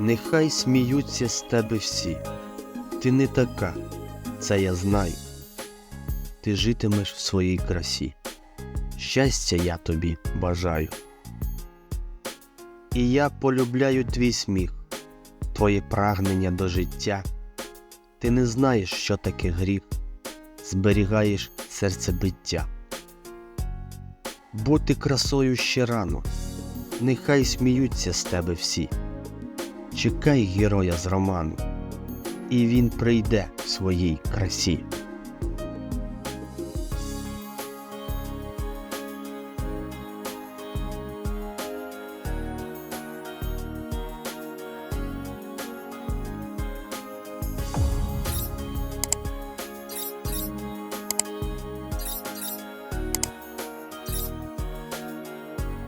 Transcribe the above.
Нехай сміються з тебе всі. Ти не така, це я знаю. Ти житимеш в своїй красі. Щастя я тобі бажаю. І я полюбляю твій сміх, твоє прагнення до життя. Ти не знаєш, що таке гріх, зберігаєш серцебиття. Бути красою ще рано, нехай сміються з тебе всі. Чекай героя з роману, і він прийде в своїй красі.